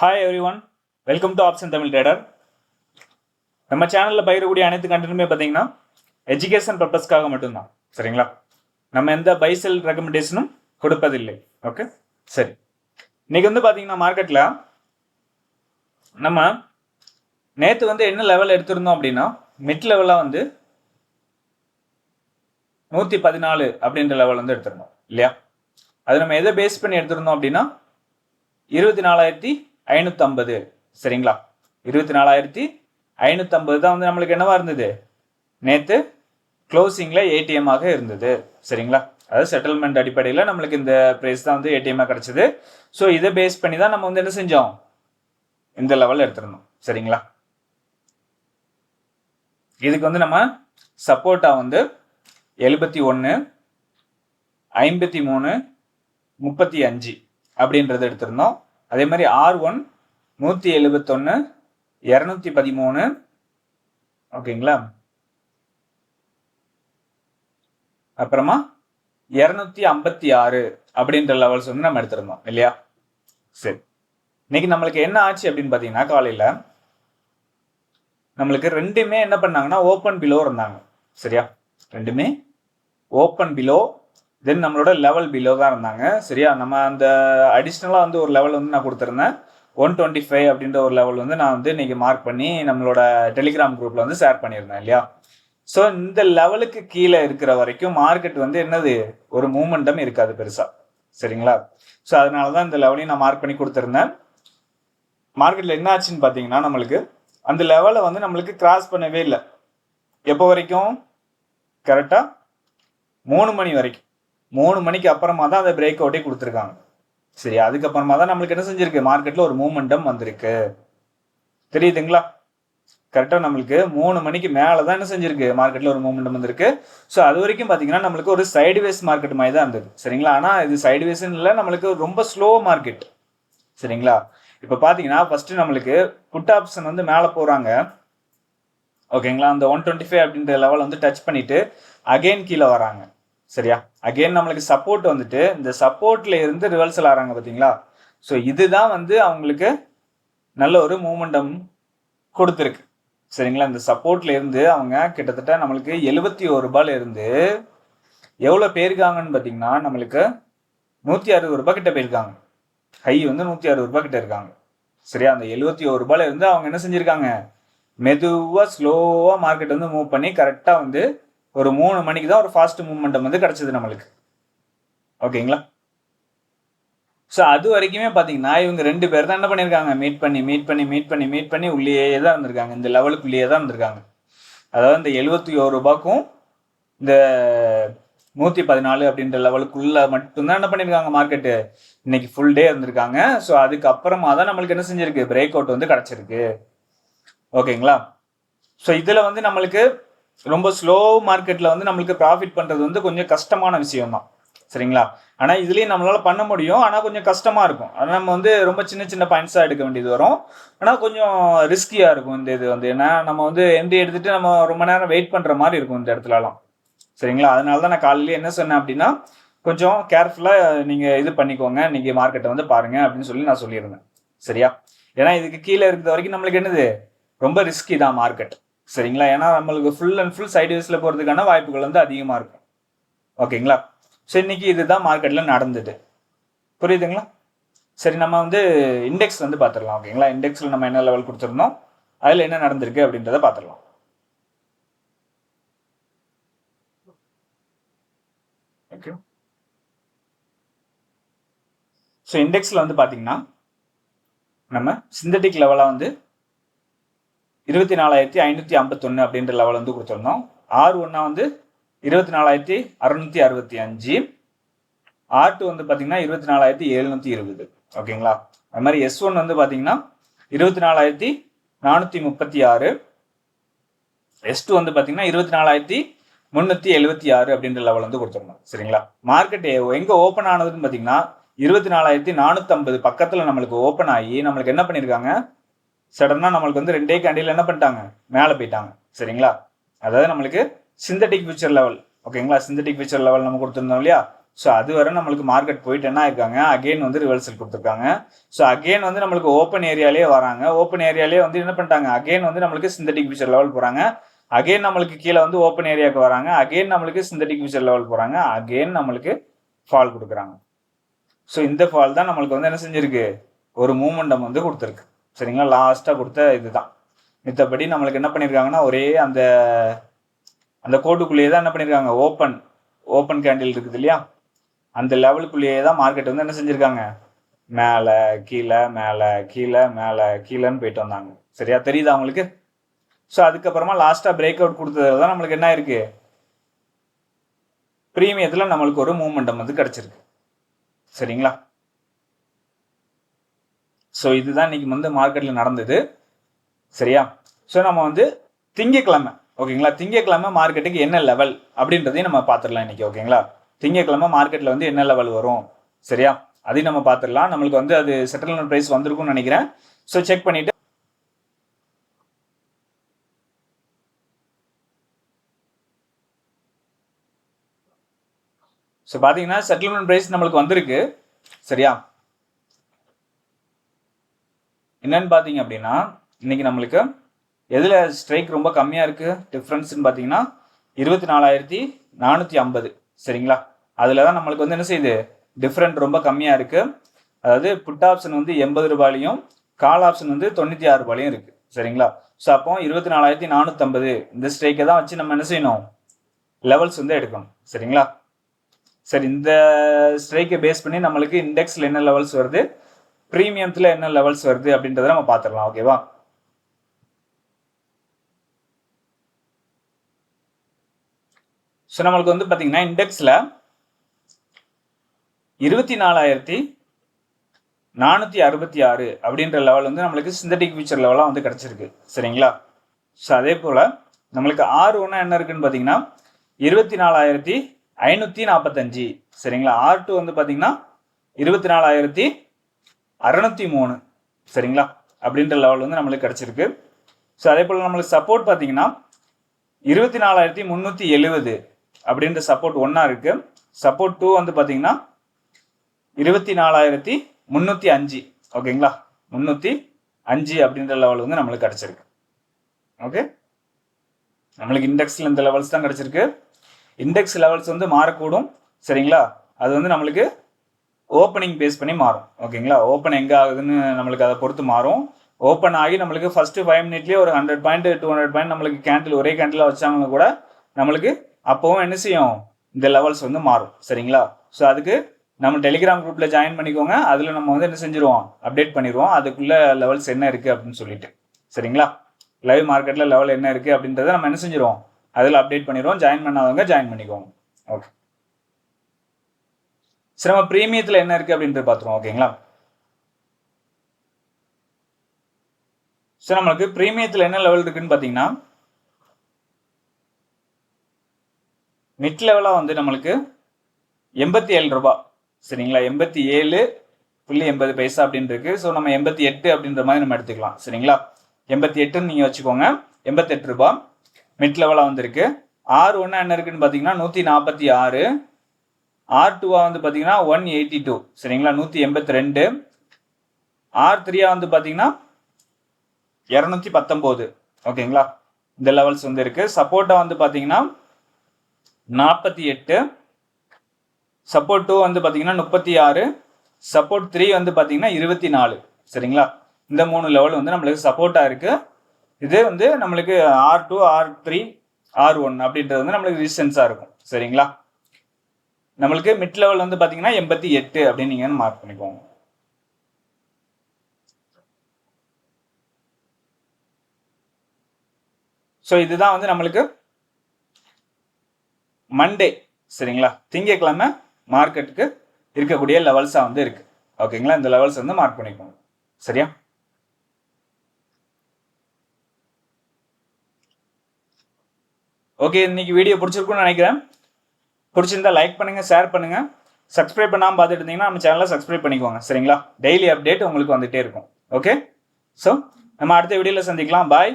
Hi everyone welcome to option Tamil trader நம்ம சேனலில் பயிரக்கூடிய அனைத்து கண்டென்ட்டுமே பார்த்தீங்கன்னா எஜுகேஷன் பர்பஸ்க்காக மட்டும்தான். சரிங்களா? நம்ம எந்த பைசல் ரெக்கமெண்டேஷனும் கொடுப்பதில்லை. ஓகே சரி. இன்னைக்கு வந்து பார்த்தீங்கன்னா மார்க்கெட்டில் நம்ம நேற்று வந்து என்ன லெவல் எடுத்திருந்தோம் அப்படின்னா மிட் லெவலாக வந்து நூற்றி பதினாலு அப்படின்ற லெவல் வந்து எடுத்திருந்தோம். இல்லையா? அது நம்ம எதை பேஸ் பண்ணி எடுத்திருந்தோம் அப்படின்னா இருபத்தி நாலாயிரத்தி ஐநூற்றம்பது சரிங்களா? இருபத்தி நாலாயிரத்தி ஐநூற்றம்பது தான் வந்து நம்மளுக்கு என்னவா இருந்தது? நேற்று க்ளோசிங்கில் ஏடிஎம்மாக இருந்தது. சரிங்களா? அதாவது செட்டில்மெண்ட் அடிப்படையில் நம்மளுக்கு இந்த ப்ரைஸ் தான் வந்து ஏடிஎம்மாக கிடச்சிது. ஸோ இதை பேஸ் பண்ணி தான் நம்ம வந்து என்ன செஞ்சோம்? இந்த லெவலில் எடுத்துருந்தோம் சரிங்களா? இதுக்கு வந்து நம்ம சப்போர்ட்டாக வந்து எழுபத்தி ஒன்று ஐம்பத்தி மூணு முப்பத்தி அஞ்சு அப்படின்றத எடுத்திருந்தோம் அதே மாதிரி ஆர் ஒன் நூற்றி எழுபத்தொன்று இரநூத்தி பதிமூணு. ஓகேங்களா? அப்புறமா இரநூத்தி ஐம்பத்தி ஆறு அப்படின்ற லெவல்ஸ் வந்து நம்ம எடுத்திருந்தோம் இல்லையா? சரி. இன்னைக்கு நம்மளுக்கு என்ன ஆச்சு அப்படின்னு பார்த்தீங்கன்னா காலையில் நம்மளுக்கு ரெண்டுமே என்ன பண்ணாங்கன்னா ஓப்பன் பிலோ இருந்தாங்க. சரியா? ரெண்டுமே ஓப்பன் பிலோ தென் நம்மளோட லெவல் பிலோ தான் இருந்தாங்க. சரியா? நம்ம அந்த அடிஷ்னலாக வந்து ஒரு லெவல் வந்து நான் கொடுத்துருந்தேன். ஒன் டுவெண்ட்டி ஃபைவ் அப்படின்ற ஒரு லெவல் வந்து நான் வந்து இன்றைக்கி மார்க் பண்ணி நம்மளோட டெலிகிராம் குரூப்பில் வந்து ஷேர் பண்ணியிருந்தேன் இல்லையா? ஸோ இந்த லெவலுக்கு கீழே இருக்கிற வரைக்கும் மார்க்கெட் வந்து என்னது? ஒரு மூமெண்டம் இருக்காது பெருசாக சரிங்களா? ஸோ அதனால தான் இந்த லெவலையும் நான் மார்க் பண்ணி கொடுத்துருந்தேன். மார்க்கெட்டில் என்ன ஆச்சுன்னு பார்த்தீங்கன்னா நம்மளுக்கு அந்த லெவலை வந்து நம்மளுக்கு கிராஸ் பண்ணவே இல்லை. எப்போ வரைக்கும்? கரெக்டாக மூணு மணி வரைக்கும். மூணு மணிக்கு அப்புறமா தான் அதை பிரேக் அவுட்டே கொடுத்துருக்காங்க. சரி அதுக்கப்புறமா தான் நம்மளுக்கு என்ன செஞ்சிருக்கு? மார்க்கெட்டில் ஒரு மூமெண்டம் வந்திருக்கு. தெரியுதுங்களா? கரெக்டாக நம்மளுக்கு மூணு மணிக்கு மேலே தான் என்ன செஞ்சிருக்கு? மார்க்கெட்டில் ஒரு மூமெண்ட் வந்திருக்கு. ஸோ அது வரைக்கும் பார்த்தீங்கன்னா நம்மளுக்கு ஒரு சைடுவேஸ் மார்க்கெட் மாதிரி தான் இருந்தது. சரிங்களா? ஆனால் இது சைடுவேஸ்ன்னு இல்லை நம்மளுக்கு ரொம்ப ஸ்லோ மார்க்கெட் சரிங்களா? இப்போ பார்த்தீங்கன்னா ஃபஸ்ட்டு நம்மளுக்கு புட் ஆப்ஷன் வந்து மேலே போகிறாங்க ஓகேங்களா அந்த ஒன் டுவெண்ட்டி ஃபைவ் அப்படின்ற லெவல் வந்து டச் பண்ணிட்டு அகைன் கீழே வராங்க. சரியா? அகைன் நம்மளுக்கு சப்போர்ட் வந்துட்டு இந்த சப்போர்ட்ல இருந்து ரிவர்சல் ஆகிறாங்க பார்த்தீங்களா ஸோ இதுதான் வந்து அவங்களுக்கு நல்ல ஒரு மூமெண்டம் கொடுத்துருக்கு. சரிங்களா? இந்த சப்போர்ட்ல இருந்து அவங்க கிட்டத்தட்ட நம்மளுக்கு எழுபத்தி ஒரு ரூபாயில இருந்து எவ்வளோ போயிருக்காங்கன்னு பார்த்தீங்கன்னா நம்மளுக்கு நூற்றி அறுபது ரூபாய் கிட்ட போயிருக்காங்க. ஹை வந்து நூற்றி அறுபது ரூபாய் கிட்ட இருக்காங்க. சரியா? அந்த எழுபத்தி ஒரு ரூபாயில இருந்து அவங்க என்ன செஞ்சிருக்காங்க? மெதுவாக ஸ்லோவாக மார்க்கெட் வந்து மூவ் பண்ணி கரெக்டாக வந்து ஒரு மூணு மணிக்கு தான் ஒரு ஃபாஸ்ட் மூமெண்டம் வந்து கிடச்சிது நம்மளுக்கு. ஓகேங்களா ஸோ அது வரைக்குமே பார்த்தீங்கன்னா இவங்க ரெண்டு பேர் தான் என்ன பண்ணியிருக்காங்க மீட் பண்ணி மீட் பண்ணி மீட் பண்ணி மீட் பண்ணி உள்ளேயே தான் இருந்திருக்காங்க. இந்த லெவலுக்குள்ளேயே தான் இருந்திருக்காங்க. அதாவது இந்த எழுபத்தி ஒரு ரூபாய்க்கும் இந்த நூற்றி பதினாலு அப்படின்ற லெவலுக்குள்ள மட்டும்தான் என்ன பண்ணியிருக்காங்க மார்க்கெட்டு இன்னைக்கு ஃபுல் டே இருந்திருக்காங்க. ஸோ அதுக்கப்புறமா தான் நம்மளுக்கு என்ன செஞ்சிருக்கு? பிரேக் அவுட் வந்து கிடச்சிருக்கு. ஓகேங்களா ஸோ இதில் வந்து நம்மளுக்கு ரொம்ப ஸ்லோ மார்க்கெட்டில் வந்து நம்மளுக்கு ப்ராஃபிட் பண்ணுறது வந்து கொஞ்சம் கஷ்டமான விஷயம் தான் சரிங்களா? ஆனால் இதுலேயும் நம்மளால் பண்ண முடியும். ஆனால் கொஞ்சம் கஷ்டமாக இருக்கும். ஆனால் நம்ம வந்து ரொம்ப சின்ன சின்ன பாயிண்ட்ஸாக எடுக்க வேண்டியது வரும். ஆனால் கொஞ்சம் ரிஸ்கியாக இருக்கும் இந்த இது வந்து. ஏன்னா நம்ம வந்து என்ட்ரி எடுத்துகிட்டு நம்ம ரொம்ப நேரம் வெயிட் பண்ணுற மாதிரி இருக்கும் இந்த இடத்துலலாம். சரிங்களா? அதனால தான் நான் காலையிலேயே என்ன சொன்னேன் அப்படின்னா கொஞ்சம் கேர்ஃபுல்லாக நீங்கள் இது பண்ணிக்கோங்க. நீங்கள் மார்க்கெட்டை வந்து பாருங்கள் அப்படின்னு சொல்லி நான் சொல்லியிருந்தேன். சரியா? ஏன்னா இதுக்கு கீழே இருக்கிற வரைக்கும் நம்மளுக்கு என்னது? ரொம்ப ரிஸ்கி தான் மார்க்கெட் சரிங்களா? ஏன்னா நம்மளுக்கு ஃபுல் அண்ட் ஃபுல் சைடுவேஸில் போகிறதுக்கான வாய்ப்புகள் வந்து அதிகமாக இருக்கும். ஓகேங்களா? ஸோ இன்னைக்கு இதுதான் மார்க்கெட்டில் நடந்தது. புரியுதுங்களா? சரி நம்ம வந்து இண்டெக்ஸ் வந்து பார்த்துடலாம் ஓகேங்களா? இண்டெக்ஸில் நம்ம என்ன லெவல் கொடுத்துருந்தோம்? அதில் என்ன நடந்திருக்கு அப்படின்றத பார்த்துடலாம். ஓகே ஸோ இண்டெக்ஸில் வந்து பார்த்தீங்கன்னா நம்ம சிந்தட்டிக் லெவலாக வந்து இருபத்தி நாலாயிரத்தி ஐநூற்றி ஐம்பத்தொன்று அப்படின்ற லெவல் வந்து கொடுத்துருந்தோம். ஆர் ஒன்னா வந்து இருபத்தி நாலாயிரத்தி அறுநூத்தி அறுபத்தி அஞ்சு ஆர் டூ வந்து பார்த்தீங்கன்னா இருபத்தி நாலாயிரத்தி எழுநூற்றி இருபது. ஓகேங்களா? அது மாதிரி எஸ் ஒன் வந்து பார்த்தீங்கன்னா இருபத்தி நாலாயிரத்தி நானூற்றி முப்பத்தி ஆறு எஸ் டூ வந்து பார்த்தீங்கன்னா இருபத்தி நாலாயிரத்தி முந்நூற்றி எழுபத்தி ஆறு அப்படின்ற லெவல் வந்து கொடுத்துருந்தோம். சரிங்களா? மார்க்கெட் எங்கே ஓப்பன் ஆனதுன்னு பார்த்தீங்கன்னா இருபத்தி நாலாயிரத்தி நானூற்றம்பது பக்கத்தில் நம்மளுக்கு ஓப்பன் ஆகி நம்மளுக்கு என்ன பண்ணியிருக்காங்க சடனாக நம்மளுக்கு வந்து ரெண்டே கேண்டில் என்ன பண்ணிட்டாங்க? மேலே போயிட்டாங்க. சரிங்களா? அதாவது நம்மளுக்கு சிந்தட்டிக் ஃபியூச்சர் லெவல் ஓகேங்களா சிந்தட்டிக் ஃபியூச்சர் லெவல் நம்ம கொடுத்துருந்தோம் இல்லையா? ஸோ அது வரை நம்மளுக்கு மார்க்கெட் போயிட்டு என்ன ஆயிருக்காங்க? அகெயின் வந்து ரிவர்சல் கொடுத்துருக்காங்க. ஸோ அகெயின் வந்து நம்மளுக்கு ஓப்பன் ஏரியாலே வராங்க. ஓப்பன் ஏரியாலே வந்து என்ன பண்ணிட்டாங்க? அகெயின் வந்து நம்மளுக்கு சிந்தட்டிக் ஃபியூச்சர் லெவல் போகிறாங்க அகெயின் நம்மளுக்கு கீழே வந்து ஓப்பன் ஏரியாவுக்கு வராங்க. அகெயின் நம்மளுக்கு சிந்தட்டிக் ஃபியூச்சர் லெவல் போகிறாங்க அகெயின் நம்மளுக்கு ஃபால் கொடுக்குறாங்க. ஸோ இந்த ஃபால் தான் நம்மளுக்கு வந்து என்ன செஞ்சிருக்கு? ஒரு மூமெண்டம் வந்து கொடுத்துருக்கு. சரிங்களா? லாஸ்ட்டாக கொடுத்த இதுதான். மித்தபடி நம்மளுக்கு என்ன பண்ணியிருக்காங்கன்னா ஒரே அந்த அந்த கோட்டுக்குள்ளேயே தான் என்ன பண்ணியிருக்காங்க ஓப்பன் ஓப்பன் கேண்டில் இருக்குது இல்லையா? அந்த லெவலுக்குள்ளேயே தான் மார்க்கெட் வந்து என்ன செஞ்சுருக்காங்க? மேலே கீழே மேலே கீழே மேலே கீழேன்னு போயிட்டு வந்தாங்க. சரியா? தெரியுதா அவங்களுக்கு ஸோ அதுக்கப்புறமா லாஸ்ட்டாக பிரேக் அவுட் கொடுத்ததுல தான் நம்மளுக்கு என்ன இருக்குது ப்ரீமியத்தில் நம்மளுக்கு ஒரு மூமெண்டம் வந்து கிடச்சிருக்கு. சரிங்களா? ஸோ இதுதான் இன்னைக்கு வந்து மார்க்கெட்டில் நடந்தது. சரியா? ஸோ நம்ம வந்து திங்கக்கிழமை ஓகேங்களா? திங்கக்கிழமை மார்க்கெட்டுக்கு என்ன லெவல் அப்படின்றதையும் நம்ம பார்த்துடலாம் இன்றைக்கி ஓகேங்களா? திங்கக்கிழமை மார்க்கெட்டில் வந்து என்ன லெவல் வரும்? சரியா? அதையும் நம்ம பார்த்துடலாம். நம்மளுக்கு வந்து அது செட்டில்மெண்ட் ப்ரைஸ் வந்திருக்கும்னு நினைக்கிறேன். ஸோ செக் பண்ணிவிட்டு ஸோ பார்த்தீங்கன்னா செட்டில்மெண்ட் ப்ரைஸ் நம்மளுக்கு வந்திருக்கு. சரியா? என்னன்னு பார்த்தீங்க அப்படின்னா இன்னைக்கு நம்மளுக்கு எதில் ஸ்ட்ரைக் ரொம்ப கம்மியாக இருக்குது டிஃப்ரென்ஸ்னு பார்த்தீங்கன்னா இருபத்தி நாலாயிரத்தி நானூற்றி ஐம்பது. சரிங்களா? அதில் தான் நம்மளுக்கு வந்து என்ன செய்யுது? டிஃப்ரெண்ட் ரொம்ப கம்மியாக இருக்குது அதாவது புட் ஆப்ஷன் வந்து எண்பது ரூபாயிலையும் கால் ஆப்ஷன் வந்து தொண்ணூற்றி ஆறு ரூபாயிலையும் இருக்குது சரிங்களா? ஸோ அப்போ இருபத்தி நாலாயிரத்தி நானூற்றம்பது இந்த ஸ்ட்ரைக்கை தான் வச்சு நம்ம என்ன செய்யணும்? லெவல்ஸ் வந்து எடுக்கணும். சரிங்களா? சரி இந்த ஸ்ட்ரைக்கை பேஸ் பண்ணி நம்மளுக்கு இண்டெக்ஸில் என்ன லெவல்ஸ் வருது? ப்ரீமியத்தில் என்ன லெவல்ஸ் வருது அப்படின்றத நம்ம பார்த்துடலாம் ஓகேவா ஸோ நம்மளுக்கு வந்து பார்த்தீங்கன்னா இண்டெக்ஸில் இருபத்தி நாலாயிரத்தி நானூற்றி அறுபத்தி ஆறு அப்படின்ற லெவல் வந்து நம்மளுக்கு சிந்தட்டிக் ஃபியூச்சர் லெவலாக வந்து கிடச்சிருக்கு சரிங்களா? ஸோ அதே போல் நம்மளுக்கு ஆறு ஒன்று என்ன இருக்குன்னு பார்த்தீங்கன்னா இருபத்தி நாலாயிரத்தி ஐநூற்றி நாற்பத்தஞ்சு சரிங்களா? ஆர் டூ வந்து பார்த்தீங்கன்னா இருபத்தி நாலாயிரத்தி அறநூற்றி மூணு. சரிங்களா? அப்படின்ற லெவல் வந்து நம்மளுக்கு கிடச்சிருக்கு. ஸோ அதே போல் நம்மளுக்கு சப்போர்ட் பார்த்தீங்கன்னா இருபத்தி நாலாயிரத்தி முந்நூற்றி எழுபது அப்படின்ற சப்போர்ட் ஒன்றா இருக்குது சப்போர்ட் டூ வந்து பார்த்தீங்கன்னா இருபத்தி நாலாயிரத்தி முந்நூற்றி அஞ்சு. ஓகேங்களா? முந்நூற்றி அஞ்சு அப்படின்ற லெவல் வந்து நம்மளுக்கு கிடச்சிருக்கு. ஓகே? நம்மளுக்கு இண்டெக்ஸில் இந்த லெவல்ஸ் தான் கிடச்சிருக்கு. இண்டெக்ஸ் லெவல்ஸ் வந்து மாறக்கூடும். சரிங்களா? அது வந்து நம்மளுக்கு ஓப்பனிங் பேஸ் பண்ணி மாறும். ஓகேங்களா? ஓப்பன் எங்கே ஆகுதுன்னு நம்மளுக்கு அதை பொறுத்து மாறும். ஓப்பன் ஆகி நம்மளுக்கு ஃபஸ்ட்டு ஃபைவ் மினிட்லேயே ஒரு hundred point two hundred point நம்மளுக்கு கேண்டில் ஒரே கேண்டில் வச்சாங்கன்னு கூட நம்மளுக்கு அப்போவும் என்ன செய்யும்? இந்த லெவல்ஸ் வந்து மாறும். சரிங்களா? ஸோ அதுக்கு நம்ம டெலிகிராம் குரூப்பில் ஜாயின் பண்ணிக்கோங்க. அதில் நம்ம வந்து என்ன செஞ்சுருவோம்? அப்டேட் பண்ணிடுவோம் அதுக்குள்ளே லெவல்ஸ் என்ன இருக்குது அப்படின்னு சொல்லிட்டு. சரிங்களா? லைவ் மார்க்கெட்டில் லெவல் என்ன இருக்குது அப்படின்றத நம்ம என்ன செஞ்சிருவோம்? அதில் அப்டேட் பண்ணிடுவோம் ஜாயின் பண்ணாதவங்க ஜாயின் பண்ணிக்கோங்க. ஓகே சரி நம்ம ப்ரீமியத்தில் என்ன இருக்குது அப்படின்றது பார்த்துருவோம் ஓகேங்களா? சரி நம்மளுக்கு ப்ரீமியத்தில் என்ன லெவல் இருக்குன்னு பார்த்தீங்கன்னா மிட் லெவலாக வந்து நம்மளுக்கு எண்பத்தி ஏழு ரூபா. சரிங்களா? எண்பத்தி ஏழு புள்ளி எண்பது பைசா அப்படின்னு இருக்கு. ஸோ நம்ம எண்பத்தி எட்டு அப்படின்ற மாதிரி நம்ம எடுத்துக்கலாம். சரிங்களா? எண்பத்தி எட்டுன்னு நீங்கள் வச்சுக்கோங்க. எண்பத்தெட்டு ரூபா மிட் லெவலாக வந்திருக்கு. ஆறு ஒன்று என்ன இருக்குன்னு பார்த்தீங்கன்னா நூற்றி நாற்பத்தி ஆறு. ஆர் டூவா வந்து பார்த்தீங்கன்னா ஒன் எயிட்டி டூ சரிங்களா? நூற்றி எண்பத்தி ரெண்டு. ஆர் த்ரீயா வந்து பார்த்தீங்கன்னா இரநூத்தி பத்தொம்போது. ஓகேங்களா? இந்த லெவல்ஸ் வந்து இருக்கு. சப்போர்ட்டா வந்து பார்த்தீங்கன்னா நாற்பத்தி எட்டு. சப்போர்ட் டூ வந்து பார்த்தீங்கன்னா முப்பத்தி ஆறு. சப்போர்ட் த்ரீ வந்து பார்த்தீங்கன்னா இருபத்தி நாலு. சரிங்களா? இந்த மூணு லெவல் வந்து நம்மளுக்கு சப்போர்ட்டாக இருக்கு. இது வந்து நம்மளுக்கு R two R three R one அப்படின்றது வந்து நம்மளுக்கு ரெசிஸ்டன்ஸாக இருக்கும். சரிங்களா? நம்மளுக்கு மிட் லெவல் வந்து பார்த்தீங்கன்னா எண்பத்தி எட்டு அப்படின்னு நீங்கள் மார்க் பண்ணிக்கோங்க. ஸோ இதுதான் வந்து நம்மளுக்கு மண்டே சரிங்களா? திங்கக்கிழமை மார்க்கெட்டுக்கு இருக்கக்கூடிய லெவல்ஸாக வந்து இருக்கு. ஓகேங்களா இந்த லெவல்ஸ் வந்து மார்க் பண்ணிக்கோங்க. சரியா? ஓகே இன்னைக்கு வீடியோ பிடிச்சிருக்குன்னு நினைக்கிறேன். பிடிச்சிருந்தா லைக் பண்ணுங்கள் ஷேர் பண்ணுங்கள் சப்ஸ்கிரைப் பண்ணாமல் பார்த்துட்டு இருந்தீங்கன்னா நம்ம சேனலை சப்ஸ்கிரைப் பண்ணிக்கோங்க சரிங்களா? டெய்லி அப்டேட் உங்களுக்கு வந்துகிட்டே இருக்கும். ஓகே ஸோ நம்ம அடுத்த வீடியோவில் சந்திக்கலாம். பாய்